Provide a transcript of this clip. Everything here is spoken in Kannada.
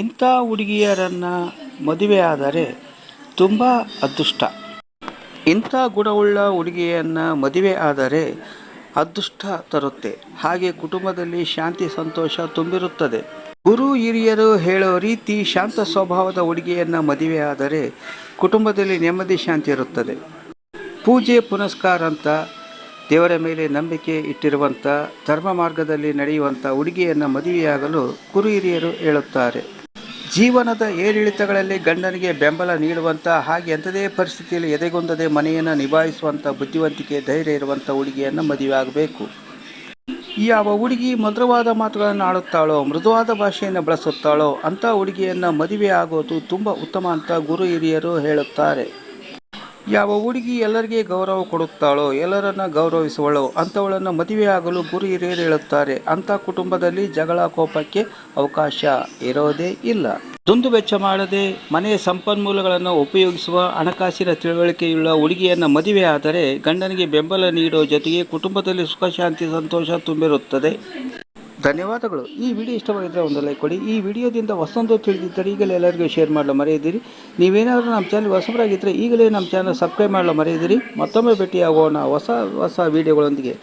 ಇಂಥ ಹುಡುಗಿಯರನ್ನು ಮದುವೆಯಾದರೆ ತುಂಬ ಅದೃಷ್ಟ. ಇಂಥ ಗುಣವುಳ್ಳ ಹುಡುಗಿಯನ್ನು ಮದುವೆ ಆದರೆ ಅದೃಷ್ಟ ತರುತ್ತೆ. ಹಾಗೆ ಕುಟುಂಬದಲ್ಲಿ ಶಾಂತಿ, ಸಂತೋಷ ತುಂಬಿರುತ್ತದೆ. ಗುರು ಹಿರಿಯರು ಹೇಳೋ ರೀತಿ ಶಾಂತ ಸ್ವಭಾವದ ಹುಡುಗಿಯನ್ನು ಆದರೆ ಕುಟುಂಬದಲ್ಲಿ ನೆಮ್ಮದಿ, ಶಾಂತಿ ಇರುತ್ತದೆ. ಪೂಜೆ, ಪುನಸ್ಕಾರ ಅಂತ ದೇವರ ಮೇಲೆ ನಂಬಿಕೆ ಇಟ್ಟಿರುವಂಥ ಧರ್ಮ ಮಾರ್ಗದಲ್ಲಿ ನಡೆಯುವಂಥ ಹುಡುಗಿಯನ್ನು ಮದುವೆಯಾಗಲು ಗುರು ಹಿರಿಯರು ಹೇಳುತ್ತಾರೆ. ಜೀವನದ ಏರಿಳಿತಗಳಲ್ಲಿ ಗಂಡನಿಗೆ ಬೆಂಬಲ ನೀಡುವಂಥ ಹಾಗೆ ಎಂಥದೇ ಪರಿಸ್ಥಿತಿಯಲ್ಲಿ ಎದೆಗೊಂದದೆ ಮನೆಯನ್ನು ನಿಭಾಯಿಸುವಂಥ ಬುದ್ಧಿವಂತಿಕೆ ಧೈರ್ಯ ಇರುವಂಥ ಹುಡುಗಿಯನ್ನು ಮದುವೆ ಆಗಬೇಕು. ಯಾವ ಹುಡುಗಿ ಮಧುರವಾದ ಮಾತುಗಳನ್ನು ಆಡುತ್ತಾಳೋ, ಮೃದುವಾದ ಭಾಷೆಯನ್ನು ಬಳಸುತ್ತಾಳೋ, ಅಂಥ ಹುಡುಗಿಯನ್ನು ಮದುವೆ ಆಗೋದು ತುಂಬ ಉತ್ತಮ ಅಂತ ಗುರು ಹಿರಿಯರು ಹೇಳುತ್ತಾರೆ. ಯಾವ ಹುಡುಗಿ ಎಲ್ಲರಿಗೆ ಗೌರವ ಕೊಡುತ್ತಾಳೋ, ಎಲ್ಲರನ್ನ ಗೌರವಿಸುವಳೋ, ಅಂಥವಳನ್ನು ಮದುವೆಯಾಗಲು ಗುರು ಹಿರಿಯರು ಹೇಳುತ್ತಾರೆ. ಅಂಥ ಕುಟುಂಬದಲ್ಲಿ ಜಗಳ ಕೋಪಕ್ಕೆ ಅವಕಾಶ ಇರೋದೇ ಇಲ್ಲ. ದುಂದು ವೆಚ್ಚ ಮಾಡದೆ ಮನೆಯ ಸಂಪನ್ಮೂಲಗಳನ್ನು ಉಪಯೋಗಿಸುವ ಹಣಕಾಸಿನ ತಿಳುವಳಿಕೆಯುಳ್ಳ ಹುಡುಗಿಯನ್ನು ಆದರೆ ಗಂಡನಿಗೆ ಬೆಂಬಲ ನೀಡೋ ಜೊತೆಗೆ ಕುಟುಂಬದಲ್ಲಿ ಸುಖ, ಶಾಂತಿ, ಸಂತೋಷ ತುಂಬಿರುತ್ತದೆ. ಧನ್ಯವಾದಗಳು. ಈ ವಿಡಿಯೋ ಇಷ್ಟವಾಗಿದ್ದರೆ ಒಂದು ಲೈಕ್ ಕೊಡಿ. ಈ ವಿಡಿಯೋದಿಂದ ಹೊಸದೊಂದು ತಿಳಿದಿದ್ದರೆ ಈಗಲೇ ಎಲ್ಲರಿಗೂ ಶೇರ್ ಮಾಡಲು ಮರೆಯದಿರಿ. ನೀವೇನಾದರೂ ನಮ್ಮ ಚಾನಲ್ ಹೊಸಬರಾಗಿದ್ದರೆ ಈಗಲೇ ನಮ್ಮ ಚಾನಲ್ ಸಬ್ಸ್ಕ್ರೈಬ್ ಮಾಡಲು ಮರೆಯದಿರಿ. ಮತ್ತೊಮ್ಮೆ ಭೇಟಿಯಾಗೋಣ ಹೊಸ ಹೊಸ ವಿಡಿಯೋಗಳೊಂದಿಗೆ.